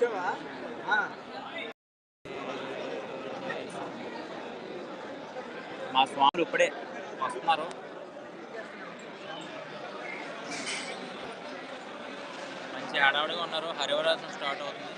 వచ్చావా మా స్వాములు ఇప్పుడే వస్తున్నారు. మంచి హడావుడిగా ఉన్నారు. హరివరాసం స్టార్ట్ అవుతుంది.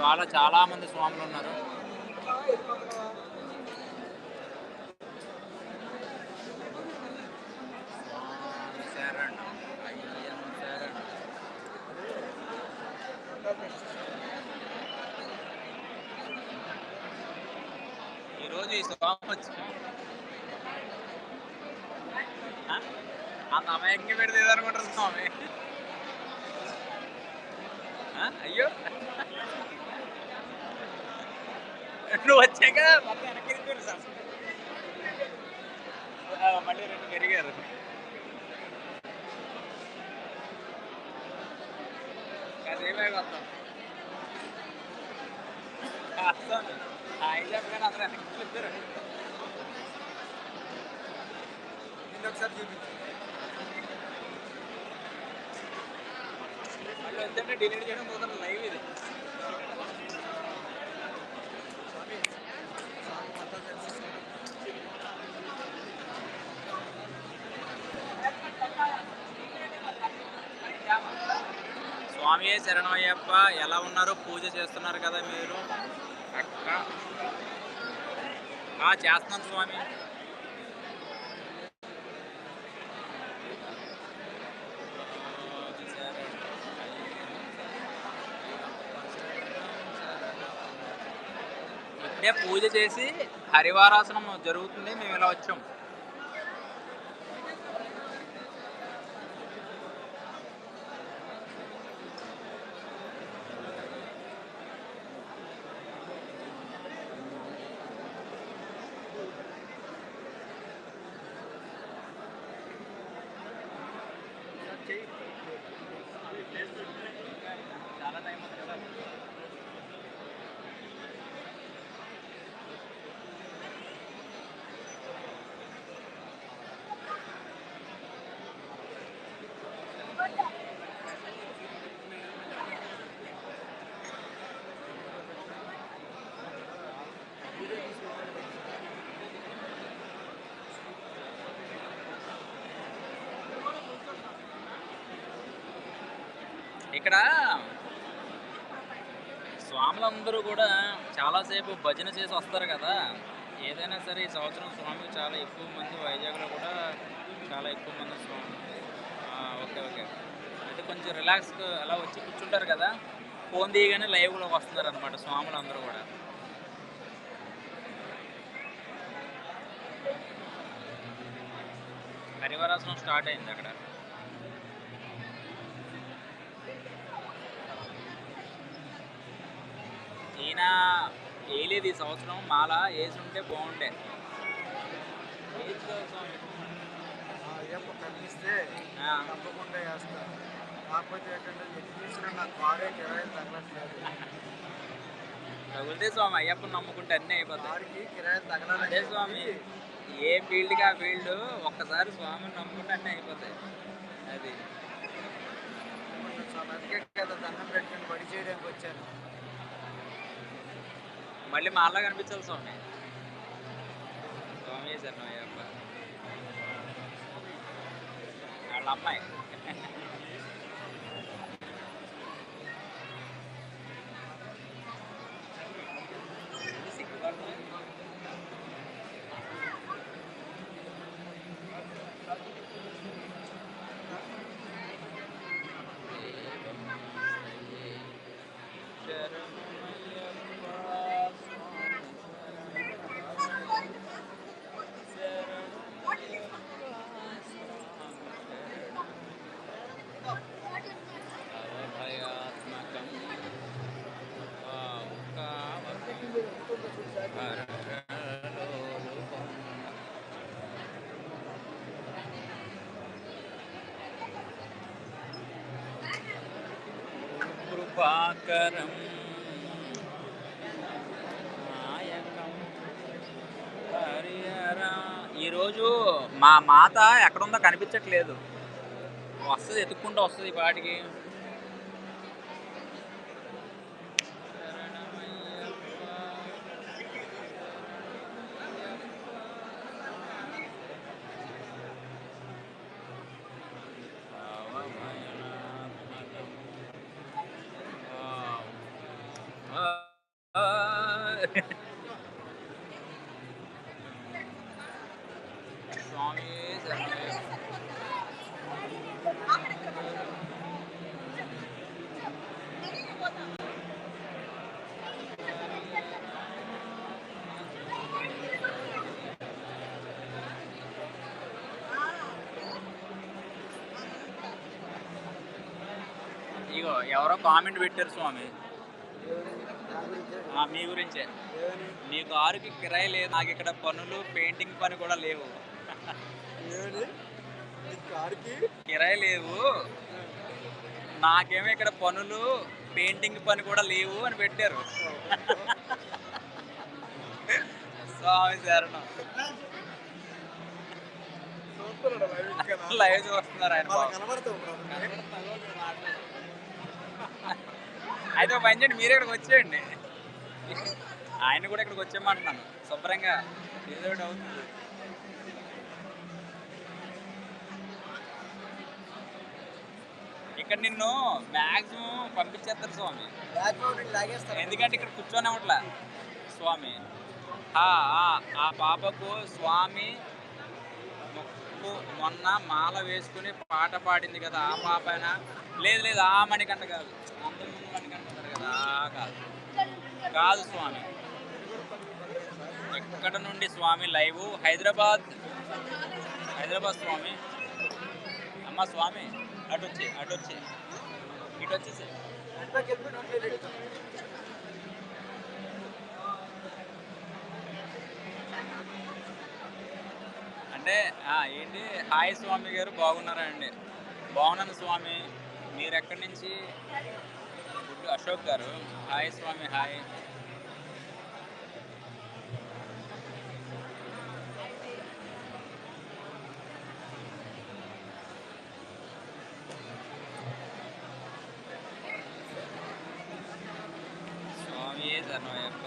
ఇవాళ చాలా మంది స్వాములు ఉన్నారు స్వామి శరణం, అయ్యప్ప శరణం. ఈరోజు ఈ స్వామి వచ్చి ఆ? అంత అమాయకంగా పెడితే అనుకుంటారు స్వామి ఆ? అయ్యో నువ్వు వచ్చాక మొత్తం వెనక్కి తిప్పారు సార్ ఆ, మళ్ళీ రెండు పెరిగారు కాసేపు ఆగి వస్తాం వస్తాం హాయ్ చెప్పగానే అందరూ వెనక్కి తిప్పారు నిన్న ఒకసారి చూపించు మళ్ళీ వద్దంటే డిలీట్ చేయడం పోతాను లైవ్ ఇది స్వామి మొత్తం ఎలా ఉన్నారు? పూజ చేస్తున్నారు కదా మీరు? చేస్తున్నాను స్వామి. ఇప్పుడే పూజ చేసి హరివారాసనం జరుగుతుంది మేము ఇలా వచ్చాం. ఇక్కడ స్వాములందరూ కూడా చాలాసేపు భజన చేసి వస్తారు కదా. ఏదైనా సరే ఈ సంవత్సరం స్వామి చాలా ఎక్కువ మంది వైజాగ్లో కూడా చాలా ఎక్కువ మంది స్వామి ఓకే ఓకే. అయితే కొంచెం రిలాక్స్ అలా వచ్చి కూర్చుంటారు కదా. ఫోన్ తీయగానే లైవ్లోకి వస్తున్నారు అనమాట స్వాములు అందరూ కూడా. హరివరాసనం స్టార్ట్ అయింది అక్కడ. ఈయన వేయలేదు ఈ సంవత్సరం. మాల? వేసి ఉంటే బాగుండే. కనిపిస్తే ఆ, తప్పకుండా వేస్తా కాకపోతే ఏంటంటే ఎన్ని చూసినా నాకు కారే కిరాయి తగులుతే స్వామి అయ్యప్పని నమ్ముకుంటే అన్నీ అయిపోతాయి. కారుకి కిరాయి తగలాలి అదే స్వామి ఏ ఫీల్డ్కి ఆ ఫీల్డ్ ఒక్కసారి స్వామిని నమ్ముకుంటే అన్నీ అయిపోతాయి. అది. స్వామి అందుకే కదా దండం పెట్టుకుని బడి చేయడానికి వచ్చాను. మళ్ళీ మాలా కనిపించాలి స్వామి. స్వామి శరణం వాళ్ళ అమ్మాయి. కృపాకరం నాయకం. హరిహరా. ఈరోజు మా మాత ఎక్కడుందో కనిపించట్లేదు. వస్తుంది ఎత్తుక్కుంటూ వస్తుంది ఈ పాటికి స్వామి శరణయ్య. ఇగో ఎవరో కామెంట్ పెట్టారు స్వామి. ఆ, మీ గురించే. మీ కారుకి కిరాయి లేదు నాకు ఇక్కడ పనులు పెయింటింగ్ పని కూడా లేవు. ఏమని నీ కారుకి కిరాయి లేవు. నాకేమో ఇక్కడ పనులు పెయింటింగ్ పని కూడా లేవు అని పెట్టారు. స్వామి శరణం. చూస్తున్నాడు live ఇంకా. లైవ్ చూస్తున్నారు ఆయన పాపం. కనబడతావు. అయితే ఒక పని చేయండి మీరే ఇక్కడికి వచ్చేయండి. ఆయన కూడా ఇక్కడికి వచ్చేయమంటున్నాను. శుభ్రంగా ఏదో ఒకటి అవుతుంది. ఇక్కడ నిన్ను మ్యాక్సిమం పంపించేస్తారు స్వామి. ఎందుకంటే ఇక్కడ కూర్చొని అవ్వట్లే స్వామి. ఆ, ఆ, ఆ పాపకు స్వామి మొక్కు మొన్న మాల వేసుకుని పాట పాడింది కదా ఆ పాపైనా. లేదు లేదు ఆ మణికంట కాదు. ఉన్నారు కాదు. స్వామి. ఎక్కడ నుండి స్వామి లైవ్? హైదరాబాద్. హైదరాబాద్ స్వామి. అమ్మ స్వామి అటు వచ్చి అటు వచ్చి. ఇటు వచ్చేసి. అంటే ఏంటి? హాయ్ స్వామి గారు బాగున్నారా అండి? బాగున్నాను స్వామి. మీరు ఎక్కడి నుంచి? గుడ్డు అశోక్ గారు హాయ్ స్వామి హాయ్ స్వామి శరణయ్యప్ప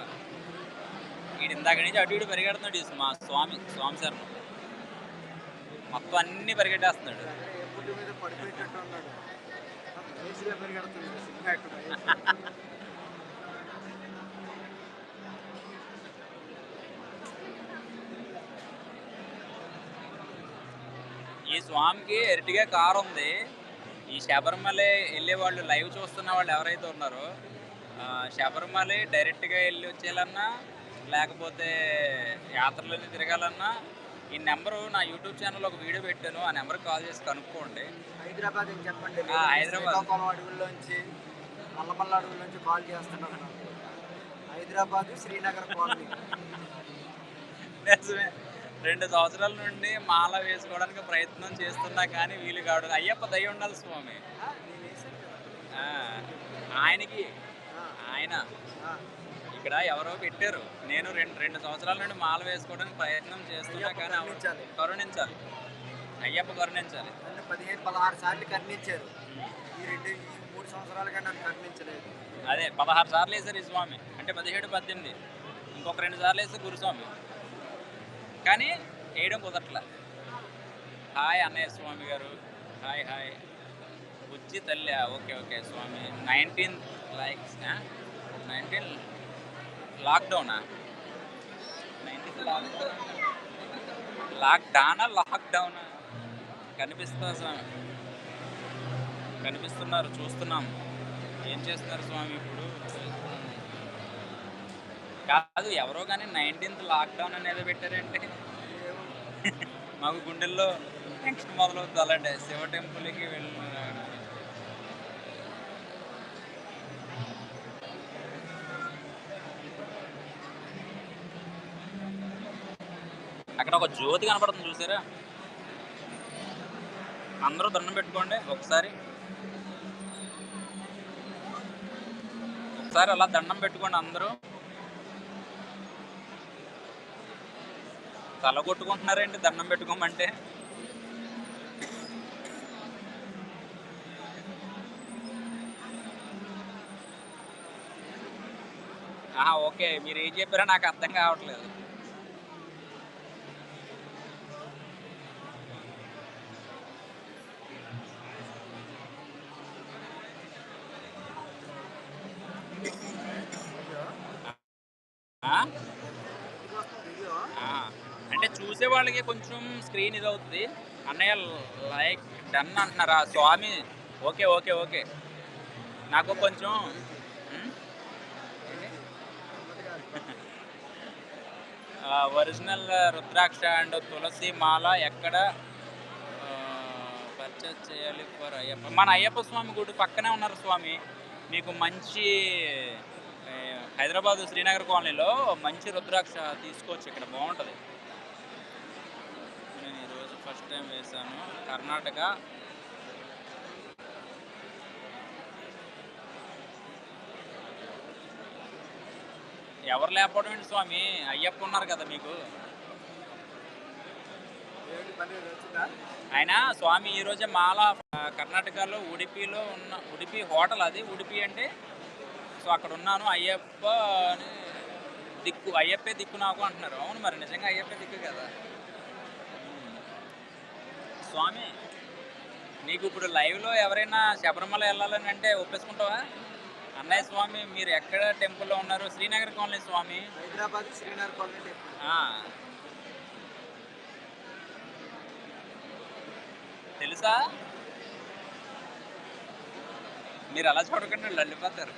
వీడు ఇందాక నుంచి అటు ఇటు పరిగెడుతున్నాడు ఈ మా స్వామి స్వామి సార్ మొత్తం అన్ని పరిగెట్టేస్తున్నాడు ఈ స్వామికి ఎరటిగా కారు ఉంది. ఈ శబరిమల వెళ్ళే వాళ్ళు లైవ్ చూస్తున్న వాళ్ళు ఎవరైతే ఉన్నారో శబరిమల డైరెక్ట్గా వెళ్ళి వచ్చేయాలన్నా లేకపోతే యాత్రలన్నీ తిరగాలన్నా ఈ నెంబరు నా యూట్యూబ్ ఛానల్లో ఒక వీడియో పెట్టాను. ఆ నెంబర్కి కాల్ చేసి కనుక్కోండి. హైదరాబాద్ అని చెప్పండి. ఆ, హైదరాబాద్. శ్రీకాకుళం అడవుల్లోంచి నల్లమల్ల అడవుల్లోంచి కాల్ చేస్తున్నారు నాకు. హైదరాబాద్ శ్రీనగర్ కాలనీ. నిజమే. రెండు సంవత్సరాల నుండి మాల వేసుకోవడానికి ప్రయత్నం చేస్తున్నా కానీ వీలు కావడం అయ్యప్ప దయ ఉండాలి స్వామి. ఆ, ఆయనకి. ఆయన. ఇక్కడ ఎవరో పెట్టారు. నేను రెండు రెండు సంవత్సరాల నుండి మాల వేసుకోవడానికి ప్రయత్నం చేస్తున్నా కానీ కరుణించాలి. కరుణించాలి. అయ్యప్ప కరుణించాలి. నన్ను పదిహేను పదహారు సార్లు కర్ణించారు. ఈ రెండు ఈ మూడు సంవత్సరాలుగా నన్ను కర్ణించలేదు. అదే పదహారు సార్లు వేసారు ఈ స్వామి. అంటే పదిహేడు పద్దెనిమిది. ఇంకొక రెండు సార్లు వేస్తే గురుస్వామి. కానీ వేయడం కుదరట్ల. హాయ్ అన్నయ్య స్వామి గారు. Hi hi. బుజ్జి తల్లి. ఓకే ఓకే స్వామి. నైన్టీన్ లైక్స్ నైన్టీన్ లాక్డౌనా? నైన్టీన్త్ లాక్డౌన్ లాక్డౌనా? లాక్డౌనా కనిపిస్తా స్వామి? కనిపిస్తున్నారు చూస్తున్నాం. ఏం చేస్తున్నారు స్వామి ఇప్పుడు? కాదు ఎవరో కానీ నైన్టీన్త్ లాక్డౌన్ అనేది పెట్టారంటే మాకు గుండెల్లో నెక్స్ట్ మొదలవుతుంది అలాంటి శివ టెంపుల్కి వెళ్ళిన అక్కడ ఒక జ్యోతి కనపడుతుంది చూసారా? అందరూ దండం పెట్టుకోండి ఒకసారి. ఒకసారి అలా దండం పెట్టుకోండి అందరూ. తల కొట్టుకుంటున్నారేంటి దండం పెట్టుకోమంటే? ఓకే. మీరు ఏం చెప్పారో నాకు అర్థం కావట్లేదు ఆ? వీడియో ఆ, అంటే చూసే వాళ్ళకి కొంచెం స్క్రీన్ ఇది అవుతుంది అన్నయ్య లైక్ డన్ అంటున్నారా? స్వామి ఓకే ఓకే ఓకే. నాకు కొంచెం ఒరిజినల్ రుద్రాక్ష అండ్ తులసి మాల ఎక్కడ పర్చేస్ చేయాలి ఫర్ అయ్యప్ప? మన అయ్యప్ప స్వామి గుడి పక్కనే ఉన్నారు స్వామి. మీకు మంచి హైదరాబాదు హైదరాబాద్ శ్రీనగర్ కాలనీలో మంచి రుద్రాక్ష తీసుకోవచ్చు ఇక్కడ. బాగుంటుంది. టైం వేశాను. కర్ణాటక. ఎవరు లేకపోవడం ఏంటి స్వామి? అయ్యప్ప ఉన్నారు కదా మీకు. ఆయన స్వామి ఈరోజే మాల కర్ణాటకలో ఉడిపిలో ఉన్న ఉడిపి హోటల్ అది. ఉడిపి అంటే సో అక్కడ ఉన్నాను. అయ్యప్ప అని దిక్కు అయ్యప్పే దిక్కు నాకు అంటున్నారు. అవును మరి నిజంగా అయ్యప్పే దిక్కు కదా. స్వామి నీకు ఇప్పుడు లైవ్లో ఎవరైనా శబరిమల వెళ్ళాలని అంటే ఒప్పేసుకుంటావా? అన్నయ్య స్వామి మీరు ఎక్కడ టెంపుల్లో ఉన్నారు? శ్రీనగర్ కాలనీ స్వామి. హైదరాబాద్ శ్రీనగర్ కాలనీ. తెలుసా? మీరు అలా చూడకండి వెళ్ళిపోతారు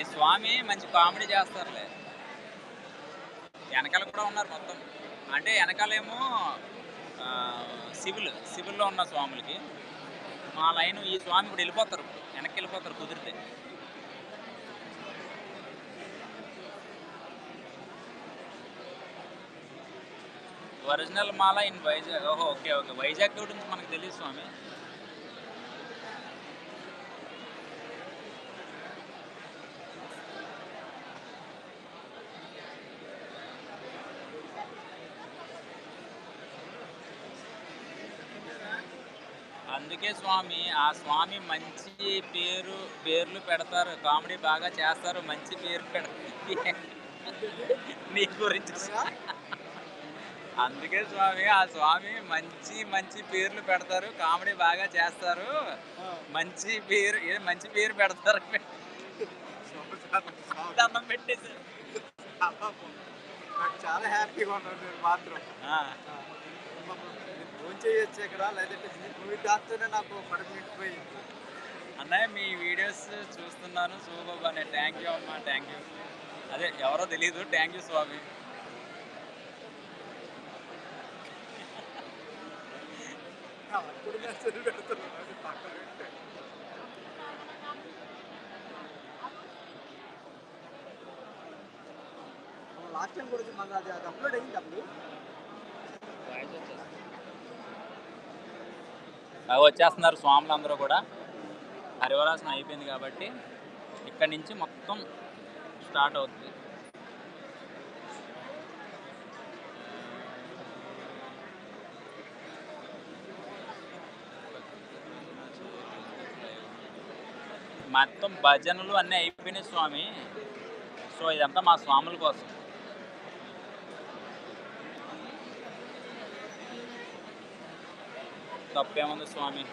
ఈ స్వామి మంచి కామెడీ చేస్తారులే. వెనకాల కూడా ఉన్నారు మొత్తం. అంటే వెనకాలేమో సివిల్ సివిల్లో ఉన్న స్వాములకి. మా లైన్ ఈ స్వామి ఇప్పుడు వెళ్ళిపోతారు. వెనక్కి వెళ్ళిపోతారు కుదిరితే. ఒరిజినల్ మాల ఇన్ వైజాగ్. ఓహో ఓకే ఓకే. వైజాగ్ గురించి మనకు తెలియదు స్వామి అందుకే స్వామి ఆ స్వామి మంచి పేరు పేర్లు పెడతారు. కామెడీ బాగా చేస్తారు. మంచి పేరు పెడతారు. నీ గురించి అందుకే స్వామి ఆ స్వామి మంచి మంచి పేర్లు పెడతారు. కామెడీ బాగా చేస్తారు. మంచి పేరు ఏ మంచి పేరు పెడతారు. దండం పెట్టేసి. చాలా హ్యాపీగా ఉన్నాను నేను మాత్రం. చేయొచ్చు ఇక్కడ. లేదంటే మూవీ దాంతోనే నాకు కడుపు నిండిపోయింది అన్నయ్య మీ వీడియోస్ చూస్తున్నాను. సూపర్ అనే థ్యాంక్ యూ అమ్మా థ్యాంక్ యూ అదే ఎవరో తెలియదు థ్యాంక్ యూ స్వామి అప్పుడు మెసేజ్ పెడుతున్నాను. అది పక్కన పెట్టే. లాస్ట్ టైం కూడా మన అది అది అప్లోడ్ అయింది అప్పుడు. వచ్చేస్తున్నారు స్వాములు అందరూ కూడా. హరివరాసనం అయిపోయింది కాబట్టి ఇక్కడి నుంచి మొత్తం స్టార్ట్ అవుతుంది. మొత్తం భజనలు అన్నీ అయిపోయినాయి స్వామి. సో ఇదంతా మా స్వాముల కోసం. తప్పేముంది స్వామి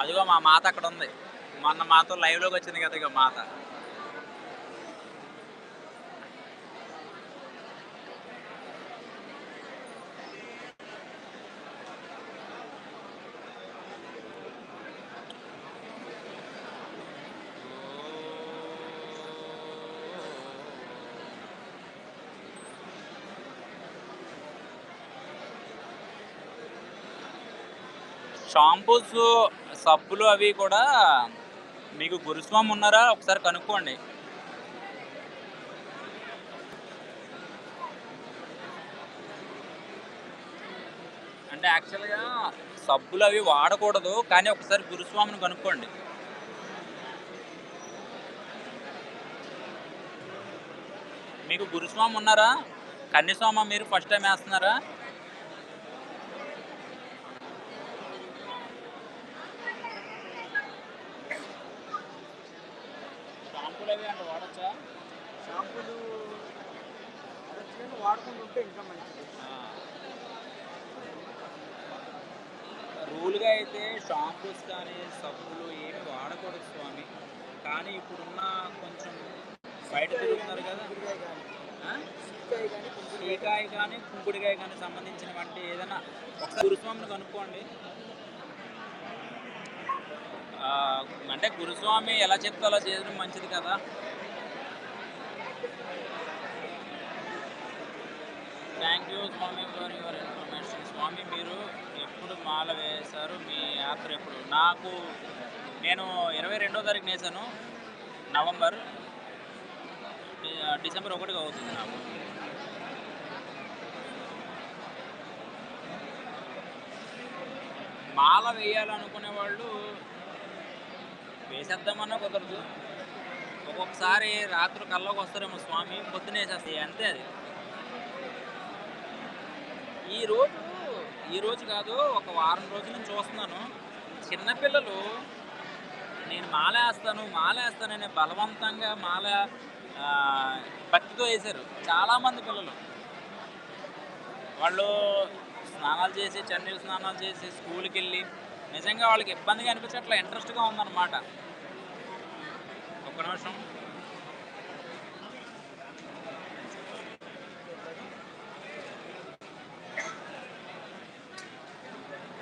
అదిగో మా మాత అక్కడ ఉంది. మొన్న మాతో లైవ్లోకి వచ్చింది కదా ఇక మాత. షాంపూస్ సబ్బులు అవి కూడా మీకు గురుస్వామి ఉన్నారా? ఒకసారి కనుక్కోండి. అంటే యాక్చువల్గా సబ్బులు అవి వాడకూడదు కానీ ఒకసారి గురుస్వామిని కనుక్కోండి. మీకు గురుస్వామి ఉన్నారా? కన్యస్వామ మీరు ఫస్ట్ టైం వేస్తున్నారా షాంపూలు అవి అంటే వాడచ్చా షాంపూలు వాడుకుంటుంటే ఇంకా మంచిది. రూల్గా అయితే షాంపూస్ కానీ సబ్బులు ఏమి వాడకూడదు స్వామి. కానీ ఇప్పుడున్న కొంచెం బయట తిరుగుతున్నారు కదా. టీకాయ కానీ కానీ కుంకుడికాయ శ్రీకాయ కానీ కుంకుడికాయ కానీ సంబంధించిన వంటి ఏదైనా ఒకసారి గురుస్వామిని కనుక్కోండి. అంటే గురుస్వామి ఎలా చెప్తే అలా చేయడం మంచిది కదా. థ్యాంక్ యూ స్వామి ఫర్ యువర్ ఇన్ఫర్మేషన్ స్వామి మీరు ఎప్పుడు మాల వేశారు? మీ యాత్ర ఎప్పుడు? నాకు నేను ఇరవై రెండో తారీఖు వేసాను నవంబర్ డిసెంబర్ ఒకటిగా అవుతుంది నాకు. మాల వేయాలనుకునే వాళ్ళు వేసేద్దామన్నా కుదరదు. ఒక్కొక్కసారి రాత్రి కల్లోకి వస్తారేమో స్వామి పొద్దున వేసేస్తాయి అంతే అది. ఈ రోజు ఈ రోజు కాదు ఒక వారం రోజుల నుంచి చూస్తున్నాను. చిన్నపిల్లలు నేను మాలేస్తాను మాలేస్తాననే బలవంతంగా మాల భక్తితో వేశారు. చాలామంది పిల్లలు. వాళ్ళు స్నానాలు చేసి చన్నీళ్ళు స్నానాలు చేసి స్కూల్కి వెళ్ళి నిజంగా వాళ్ళకి ఇబ్బందిగా అనిపించట్లా ఇంట్రెస్ట్గా ఉందన్నమాట. ఒక్క నిమిషం.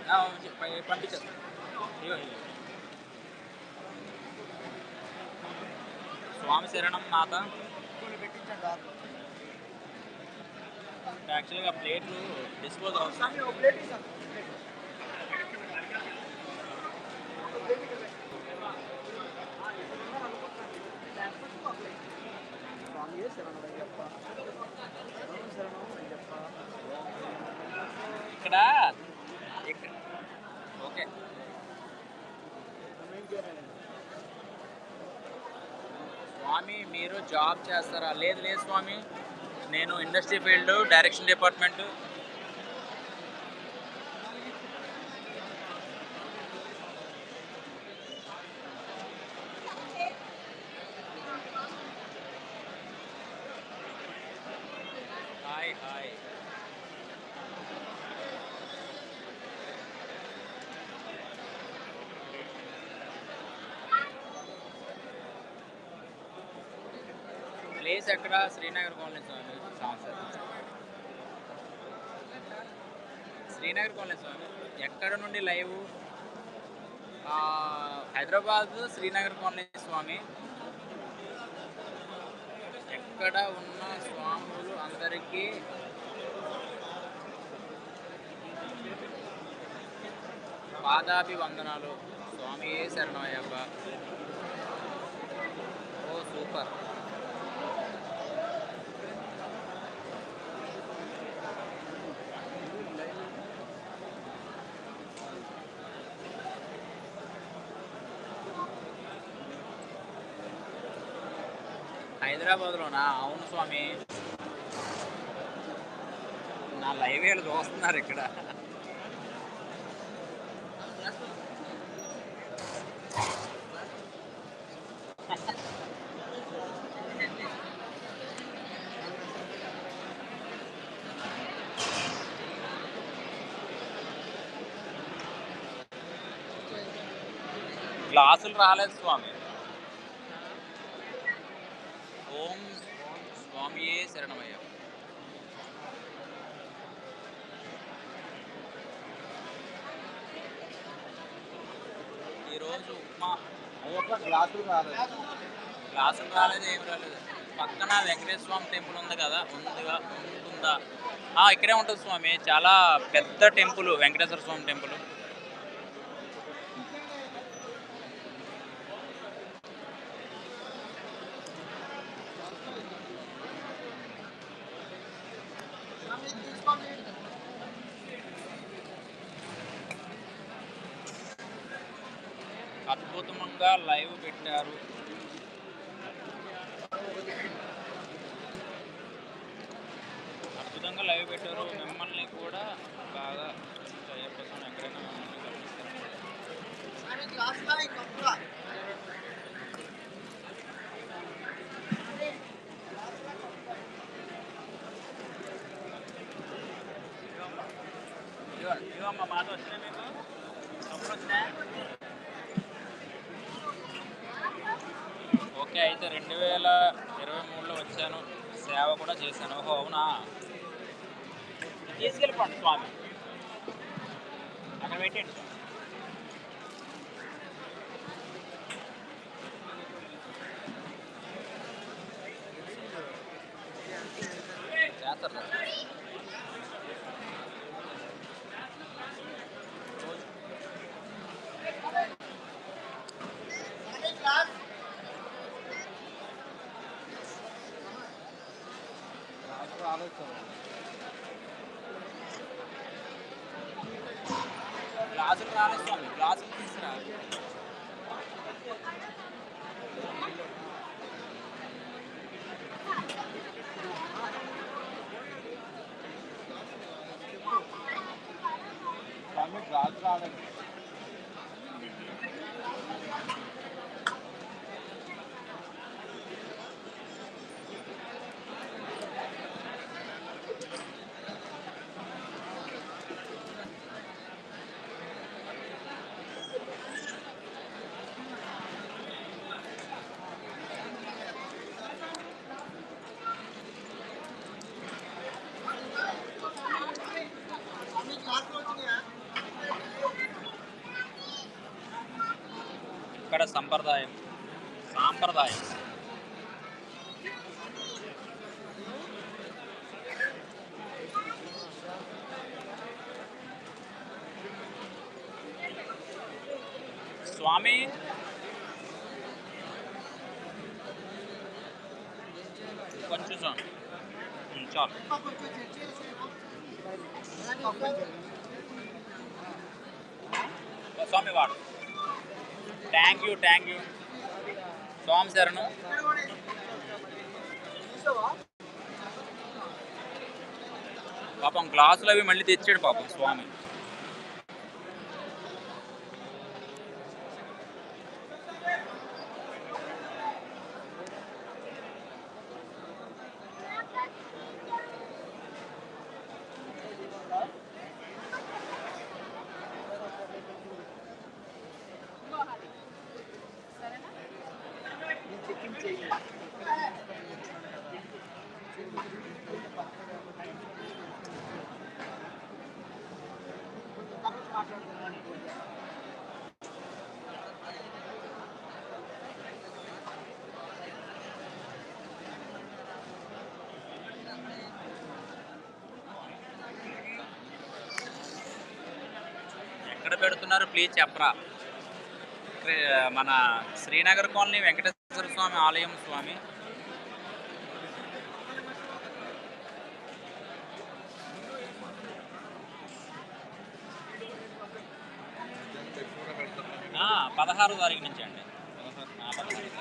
పంపించేస్తాను ఇగో, స్వామి శరణం మాత. యాక్చువల్గా ప్లేట్లు డిస్పోజ్ అవుతాయి స్వామి ఒక ప్లేట్ ఇస్తాను స్వామి శరణం అయ్యప్ప శరణం శరణం అయ్యప్ప ఇక్కడ ఇక్కడ ఓకే మనం ఏం చేయాలండి స్వామి మీరు జాబ్ చేస్తారా? లేదు లేదు స్వామి. నేను industry field direction department. Hi hi. ఎక్కడ? శ్రీనగర్ కాలనీ స్వామి శ్రీనగర్ కాలనీ స్వామి ఎక్కడ నుండి లైవ్? హైదరాబాద్ శ్రీనగర్ కాలనీ స్వామి. ఎక్కడ ఉన్న స్వాములు అందరికీ పాదాభివందనాలు. స్వామి శరణమయ్యప్ప. ఓ సూపర్. హైదరాబాద్లోనా? అవును స్వామి. నా లైవ్ వీళ్ళు చూస్తున్నారు ఇక్కడ. గ్లాసులు రాలేదు స్వామి ఓం స్వామియే శరణమయ్య ఈరోజు ఉప్మా గ్లాసులు రాలేదు. గ్లాసులు రాలేదు ఏం రాలేదు. పక్కన వెంకటేశ్వర స్వామి టెంపుల్ ఉంది కదా ఉందిగా ఉంటుందా? ఆ, ఇక్కడే ఉంటుంది స్వామి. చాలా పెద్ద టెంపుల్ వెంకటేశ్వర స్వామి టెంపుల్. అద్భుతంగా లైవ్ పెట్టారు. అద్భుతంగా లైవ్ పెట్టారు. మిమ్మల్ని కూడా బాగా అయ్యప్ప స్వామి ఎక్కడైనా మిమ్మల్ని కలుస్తారు ఇదిగో ఇదిగో అమ్మ మాట వచ్చినాయి మీకు డబ్బులు వచ్చినాయా ఓకే అయితే రెండు వేల ఇరవై మూడులో వచ్చాను సేవ కూడా చేశాను ఓహో అవునా తీసుకెళ్ళిపోండి స్వామి అక్కడ సంప్రదాయం సాంప్రదాయం పాపం గ్లాసులు అవి మళ్ళీ తెచ్చాడు పాపం స్వామి. ప్లీజ్ చెప్పరా? మన శ్రీనగర్ కాలనీ వెంకటేశ్వర స్వామి ఆలయం స్వామి. పదహారు తారీఖు నుంచి అండి. పదహారు తారీఖు.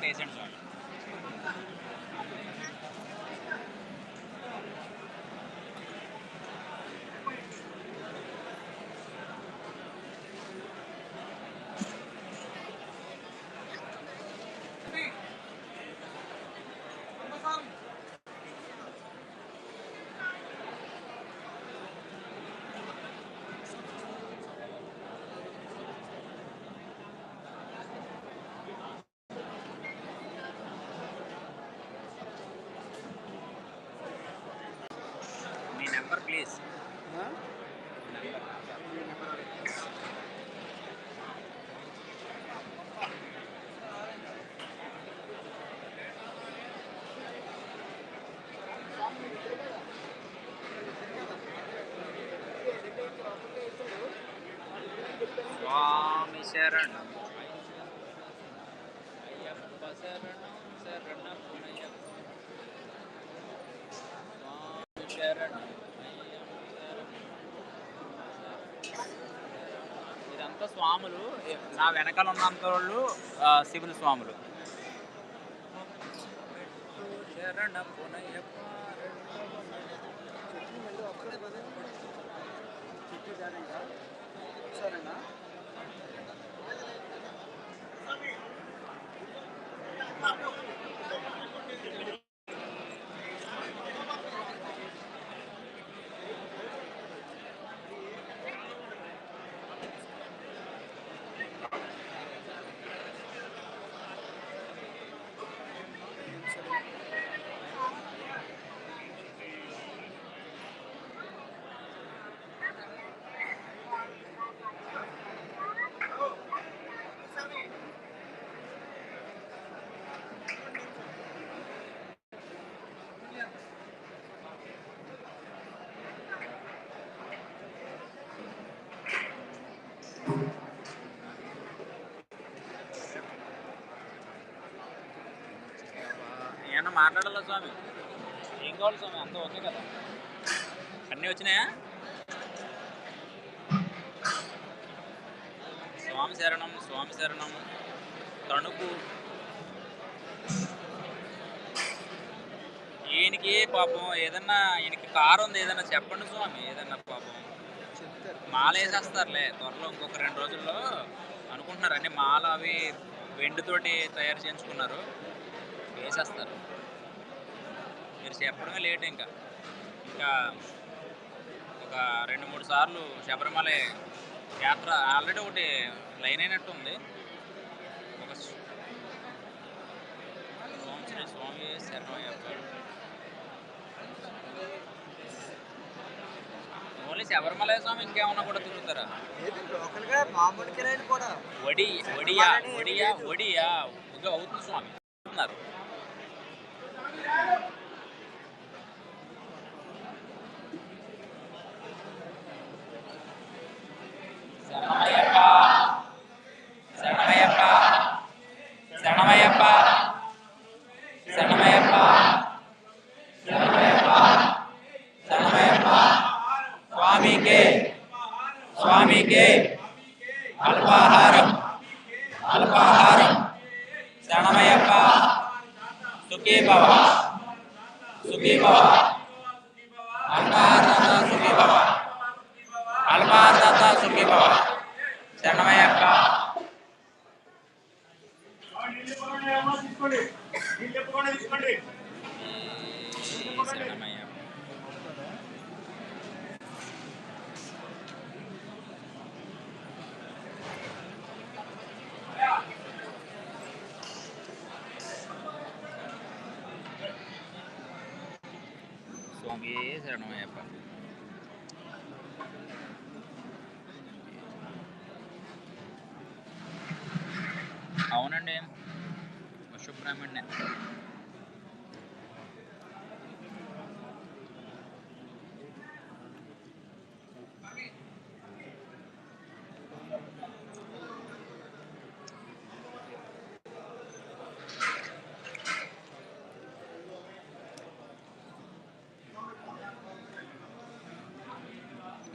వేసేయండి స్వామి. మీ నెంబర్ ప్లీజ్ స్వామి శరణం అయ్యప్ప శరణం శరణం అయ్యప్ప వీళ్ళంతా స్వాములు నా వెనకాల ఉన్నంత వాళ్ళు శివుని స్వాములు. శరణ పునయ్యప్ప. ఏమన్నా మాట్లాడాలా స్వామి? ఏం కావాలి స్వామి? అంత ఓకే కదా. అన్నీ వచ్చినాయా? స్వామి శరణం స్వామి శరణం తణుకు. ఈయనకి పాపం? ఏదన్నా ఈయనకి కారు ఉంది ఏదన్నా చెప్పండి స్వామి ఏదన్నా పాపం? మాల వేసేస్తారులే త్వరలో ఇంకొక రెండు రోజుల్లో అనుకుంటున్నారు. అన్ని మాల అవి వెండితోటి తయారు చేయించుకున్నారు. వేసేస్తారు. మీరు చెప్పడమే లేట్ ఇంకా ఇంకా ఒక రెండు మూడు సార్లు శబరిమల యాత్ర ఆల్రెడీ ఒకటి లైన్ అయినట్టు ఉంది ఒక స్- ఓం శ్రీ స్వామి శరణయ్యప్ప ఓన్లీ శబరిమల స్వామి ఇంకేమన్నా కూడా తిరుగుతారా లోకల్గా మామూలు కిరాయిలు కూడా వడి వడియా వడియా వడియా ఇది అవుతుంది స్వామి స్వామి శరణమయ్యప్ప అవునండి సుబ్రహ్మణ్య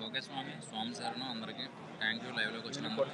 ఓకే స్వామి స్వామి శరణం అందరికీ థ్యాంక్ యూ లైవ్లోకి వచ్చినందుకు